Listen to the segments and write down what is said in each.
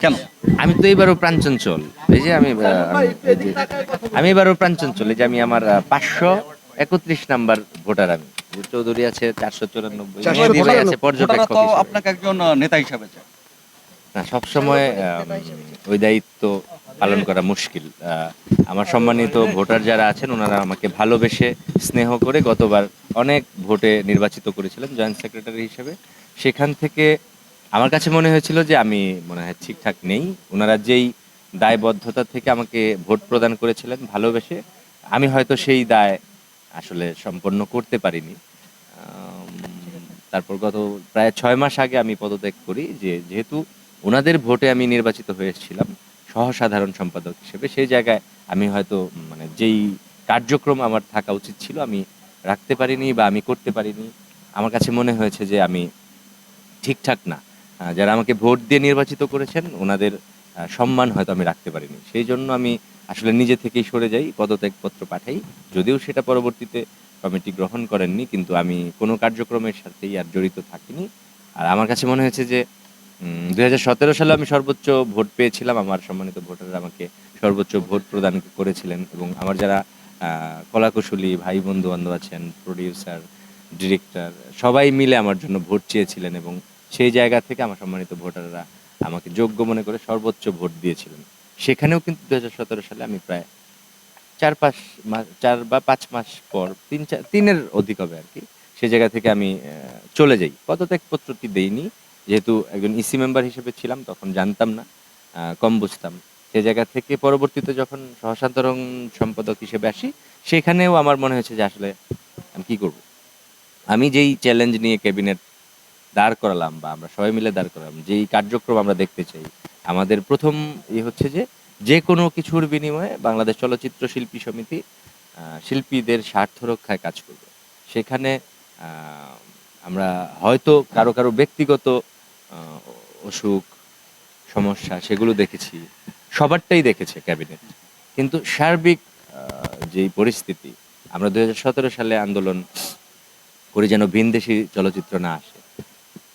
কেন? আমি তো এবারও প্রাঞ্চঞ্চল এই যে আমি আমি- এবারও প্রাঞ্চঞ্চল এই যে আমি আমার পাঁচশো একত্রিশ নাম্বার ভোটার আমি। চৌধুরী আছে চারশো চুরানব্বই। আছে হিসেবে। আপনাকে একজন নেতা হিসাবে না সবসময় ওই দায়িত্ব পালন করা মুশকিল। আহ, আমার সম্মানিত ভোটার যারা আছেন ওনারা আমাকে ভালোবেসে স্নেহ করে গতবার অনেক ভোটে নির্বাচিত করেছিলেন জয়েন্ট সেক্রেটারি হিসেবে। সেখান থেকে আমার কাছে মনে হয়েছিল যে আমি মনে হয় ঠিকঠাক নেই। ওনারা যেই দায়বদ্ধতা থেকে আমাকে ভোট প্রদান করেছিলেন ভালোবেসে, আমি হয়তো সেই দায় আসলে সম্পন্ন করতে পারিনি। তারপর গত প্রায় ছয় মাস আগে আমি পদত্যাগ করি যে, যেহেতু ওনাদের ভোটে আমি নির্বাচিত হয়েছিলাম সহ সাধারণ সম্পাদক হিসেবে, সেই জায়গায় আমি হয়তো মানে যেই কার্যক্রম আমার থাকা উচিত ছিল আমি রাখতে পারিনি বা আমি করতে পারিনি। আমার কাছে মনে হয়েছে যে আমি ঠিকঠাক না। যারা আমাকে ভোট দিয়ে নির্বাচিত করেছেন, ওনাদের সম্মান হয়তো আমি রাখতে পারিনি। সেই জন্য আমি আসলে নিজে থেকেই সরে যাই, পদত্যাগপত্র পাঠাই। যদিও সেটা পরবর্তীতে কমিটি গ্রহণ করেননি, কিন্তু আমি কোনো কার্যক্রমের সাথেই আর জড়িত থাকিনি। আর আমার কাছে মনে হয়েছে যে দু হাজার সতেরো সালে আমি সর্বোচ্চ ভোট পেয়েছিলাম। আমার সম্মানিত ভোটাররা আমাকে সর্বোচ্চ ভোট প্রদান করেছিলেন এবং আমার যারা কলাকুশলী ভাই বন্ধু বান্ধব আছেন প্রডিউসার ডিরেক্টর সবাই মিলে আমার জন্য ভোট চেয়েছিলেন এবং সেই জায়গা থেকে আমার সম্মানিত ভোটাররা আমাকে যোগ্য মনে করে সর্বোচ্চ ভোট দিয়েছিলেন। সেখানেও কিন্তু দুহাজার সতেরো সালে আমি প্রায় চার পাঁচ মাস চার বা পাঁচ মাস পর, তিন চার তিনের অধিক হবে আর কি সেই জায়গা থেকে আমি চলে যাই। পদত্যাগপত্রটি দেইনি, যেহেতু একজন ইসি মেম্বার হিসেবে ছিলাম, তখন জানতাম না কম বুঝতাম। সে জায়গা থেকে পরবর্তীতে যখন সহসাধারণ সম্পাদক হিসেবে আসি, সেখানেও আমার মনে হয়েছে যে আসলে আমি কি করব? আমি যেই চ্যালেঞ্জ নিয়ে ক্যাবিনেট দাঁড় করালাম বা আমরা সবাই মিলে দাঁড় করালাম, যেই কার্যক্রম আমরা দেখতে চাই। আমাদের প্রথম ই হচ্ছে যে যে কোনো কিছুর বিনিময়ে বাংলাদেশ চলচ্চিত্র শিল্পী সমিতি শিল্পীদের স্বার্থ রক্ষায় কাজ করবে। সেখানে আমরা হয়তো কারও কারও ব্যক্তিগত অসুখ, সমস্যা সেগুলো দেখেছি, সবারটাই দেখেছে ক্যাবিনেট। কিন্তু সার্বিক যেই পরিস্থিতি, আমরা দু হাজার সতেরো সালে আন্দোলন করে যেন ভিনদেশি চলচ্চিত্র না আসে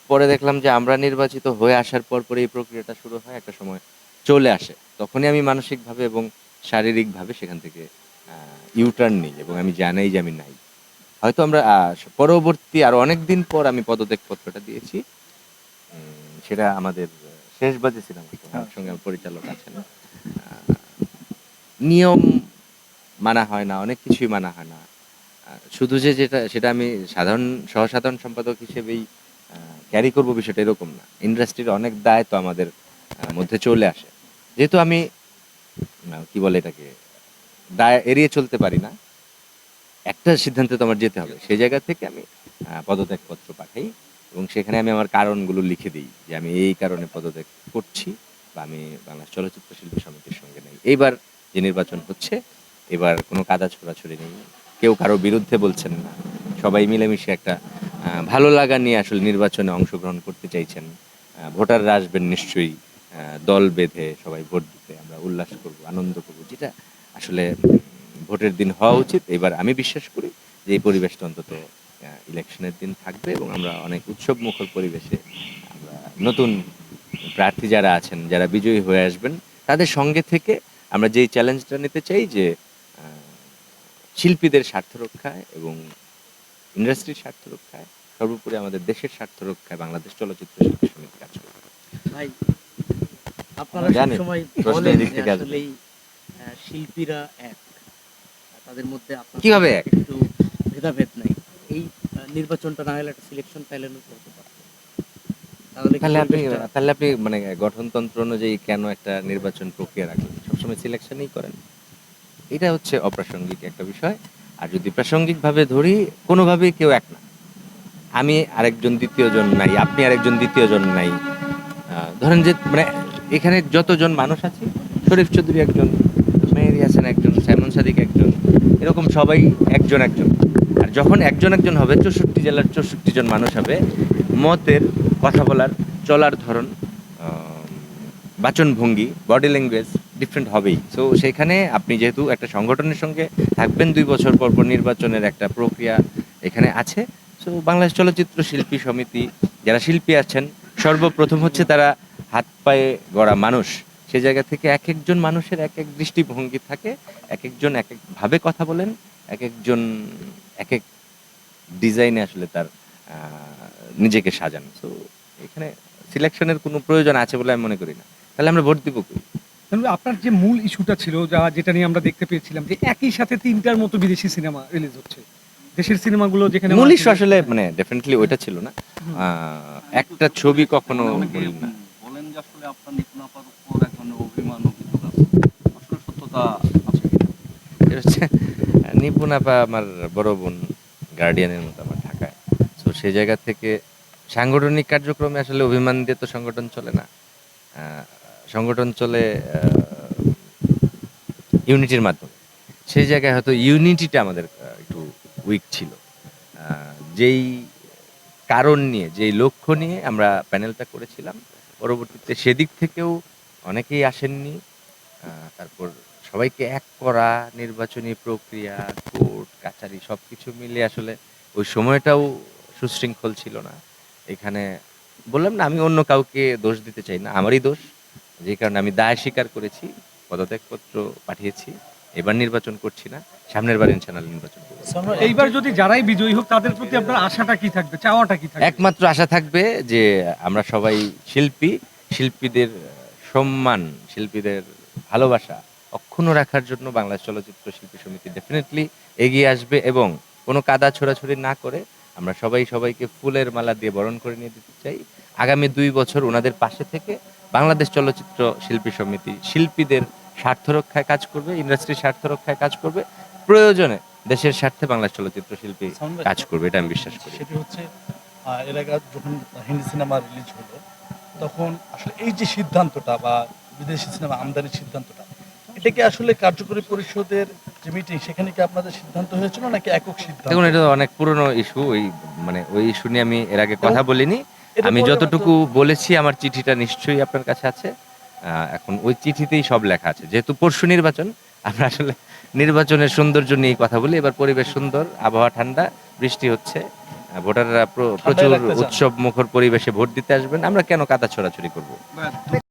পরে দেখলাম যে আমরা নির্বাচিত হয়ে আসার পর পরে এই প্রক্রিয়াটা শুরু হয় একটা সময় চলে আসে। তখনই আমি মানসিকভাবে এবং শারীরিকভাবে সেখান থেকে ইউটার্ন নিই এবং আমি জানাই যে আমি নাই। হয়তো আমরা পরবর্তী আরও অনেক দিন পর আমি পদত্যাগ পত্রটা দিয়েছি সেটা আমাদের শেষ বাজে ছিলাম আমার সঙ্গে আমার পরিচালক আছেন। নিয়ম মানা হয় না অনেক কিছুই মানা হয় না। শুধু যে যেটা সেটা আমি সাধারণ সহসাধারণ সম্পাদক হিসেবেই ক্যারি করব বিষয়টা এরকম না। ইন্ডাস্ট্রির অনেক দায় তো আমাদের মধ্যে চলে আসে। যেহেতু আমি কি বলে এটাকে, দায় এড়িয়ে চলতে পারি না, একটা সিদ্ধান্তে তো আমার যেতে হবে। সেই জায়গা থেকে আমি পদত্যাগপত্র পাঠাই এবং সেখানে আমি আমার কারণগুলো লিখে দিই যে আমি এই কারণে পদত্যাগ করছি বা আমি বাংলা চলচ্চিত্র শিল্পী সমিতির সঙ্গে নেই। এইবার যে নির্বাচন হচ্ছে, এবার কোনো কাদা ছোড়াছড়ি নেই। কেউ কারও বিরুদ্ধে বলছেন না। সবাই মিলেমিশে একটা ভালো লাগা নিয়ে আসলে নির্বাচনে অংশগ্রহণ করতে চাইছেন। ভোটাররা আসবেন নিশ্চয়ই দল বেঁধে সবাই ভোট দিতে। আমরা উল্লাস করব, আনন্দ করব। যেটা আসলে ভোটের দিন হওয়া উচিত। এবার আমি বিশ্বাস করি যে এই পরিবেশটা অন্তত ইলেকশনের দিন থাকবে এবং আমরা অনেক উৎসব মুখর পরিবেশে আমরা নতুন প্রার্থী যারা আছেন, যারা বিজয়ী হয়ে আসবেন, তাদের সঙ্গে থেকে আমরা যেই চ্যালেঞ্জটা নিতে চাই যে শিল্পীদের স্বার্থ রক্ষায় এবং ইন্ডাস্ট্রির স্বার্থ রক্ষায় সর্বোপরি আমাদের দেশের স্বার্থ রক্ষায় বাংলাদেশ চলচ্চিত্র শিল্পী সমিতি কাজ করবে ভাই আপনারা সবসময় বলেন শিল্পীরা এক তাদের মধ্যে কীভাবে এক? একটু ভেদাভেদ নাই। এই নির্বাচনটা না হলে একটা সিলেকশন প্যানেল হতে পারত তাহলে আপনি তাহলে আপনি মানে গঠনতন্ত্র অনুযায়ী কেন একটা নির্বাচন প্রক্রিয়া রাখবেন সবসময় সিলেকশনই করেন। এটা হচ্ছে অপ্রাসঙ্গিক একটা বিষয়। আর যদি প্রাসঙ্গিকভাবে ধরি, কোনোভাবেই কেউ এক না। আমি আরেকজন দ্বিতীয় জন নাই, আপনি আরেকজন দ্বিতীয় জন নাই। ধরেন যে মানে এখানে যতজন মানুষ আছে, শরীফ চৌধুরী একজন, মেহেদি হাসান একজন, সাইমন সাদিক একজন, এরকম সবাই একজন একজন। আর যখন একজন একজন হবে, চৌষট্টি জেলার চৌষট্টি জন মানুষ হবে, মতের, কথা বলার, চলার ধরন বাচনভঙ্গি, বডি ল্যাঙ্গুয়েজ ডিফারেন্ট হবেই। সো সেখানে আপনি যেহেতু একটা সংগঠনের সঙ্গে থাকবেন, দুই বছর পর পর নির্বাচনের একটা প্রক্রিয়া এখানে আছে। সো বাংলাদেশ চলচ্চিত্র শিল্পী সমিতি, যারা শিল্পী আছেন, সর্বপ্রথম হচ্ছে তারা হাত পায়ে গড়া মানুষ। সে জায়গা থেকে এক একজন মানুষের এক এক দৃষ্টিভঙ্গি থাকে, এক একজন এক একভাবে কথা বলেন, এক একজন এক এক ডিজাইনে আসলে তার নিজেকে সাজান। তো এখানে সিলেকশনের কোনো প্রয়োজন আছে বলে আমি মনে করি না। তাহলে আমরা ভোট দিব আপনার যে মূল ইস্যুটা ছিল যা যেটা নিয়ে আমরা দেখতে পেয়েছিলাম যে একই সাথে তিনটার মতো বিদেশি সিনেমা রিলিজ হচ্ছে। দেশের সিনেমাগুলো যেখানে মূল ইস্যু আসলে মানে ডেফিনেটলি ওইটা ছিল না। আহ, একটা ছবি কখনো অনেকে বলি না। বলেন যে আসলে আপনার নিপুণ আপার উপর এক ধরনের অভিমান অভিযোগ আছে। আসলে সত্যতা আছে হচ্ছে নিপুণ আপা আমার বড় বোন গার্ডিয়ানের মতো আমার ঢাকায়। তো সেই জায়গা থেকে সাংগঠনিক কার্যক্রমে আসলে অভিমান দিয়ে তো সংগঠন চলে না। আহ, সংগঠন চলে ইউনিটির মাধ্যমে। সেই জায়গায় হয়তো ইউনিটিটা আমাদের একটু উইক ছিল। যেই কারণ নিয়ে, যেই লক্ষ্য নিয়ে আমরা প্যানেলটা করেছিলাম, পরবর্তীতে সেদিক থেকেও অনেকেই আসেননি। তারপর সবাইকে এক করা, নির্বাচনী প্রক্রিয়া কোর্ট কাচারি সব কিছু মিলে আসলে ওই সময়টাও সুশৃঙ্খল ছিল না। এখানে বললাম না, আমি অন্য কাউকে দোষ দিতে চাই না, আমারই দোষ। যে কারণে আমি দায় স্বীকার করেছি পদত্যাগপত্র পাঠিয়েছি এবার নির্বাচন করছি না সামনের বার ইনশাল্লাহ নির্বাচন করব। এইবার যদি যারাই বিজয়ী হোক তাদের প্রতি আপনার আশাটা কি থাকবে চাওয়াটা কি থাকবে? একমাত্র আশা থাকবে যে আমরা সবাই শিল্পী শিল্পীদের সম্মান শিল্পীদের ভালোবাসা অক্ষুণ্ণ রাখার জন্য বাংলাদেশ চলচ্চিত্র শিল্পী সমিতি ডেফিনেটলি এগিয়ে আসবে এবং কোনো কাদা ছোড়াছড়ি না করে আমরা সবাই সবাইকে ফুলের মালা দিয়ে বরণ করে নিয়ে দিতে চাই। আগামী দুই বছর ওনাদের পাশে থেকে বাংলাদেশ চলচ্চিত্র শিল্পী সমিতি শিল্পীদের স্বার্থ রক্ষায় কাজ করবে ইন্ডাস্ট্রির স্বার্থ রক্ষায় কাজ করবে প্রয়োজনে দেশের স্বার্থে বাংলা চলচ্চিত্র শিল্পী কাজ করবে এটা আমি বিশ্বাস করি। সেটি হচ্ছে এর আগে যখন হিন্দি সিনেমা রিলিজ হলো তখন আসলে এই যে সিদ্ধান্তটা বা বিদেশি সিনেমা আমদানির সিদ্ধান্তটা এটা কি আসলে কার্যকরী পরিষদের যে মিটিং সেখানে কি আপনাদের সিদ্ধান্ত হয়েছিল নাকি একক সিদ্ধান্ত? দেখুন এটা অনেক পুরনো ইস্যু ওই মানে ওই ইস্যু নিয়ে আমি এর আগে কথা বলিনি। আমি যতটুকু বলেছি আমার চিঠিটা নিশ্চয়ই আপনার কাছে আছে। এখন ওই চিঠিতেই সব লেখা আছে। যেহেতু পরশু নির্বাচন আমরা আসলে নির্বাচনের সৌন্দর্য নিয়ে কথা বলি। এবার পরিবেশ সুন্দর আবহাওয়া ঠান্ডা বৃষ্টি হচ্ছে। ভোটাররা প্রচুর উৎসব মুখর পরিবেশে ভোট দিতে আসবেন। আমরা কেন কাদা ছোড়াছড়ি করব?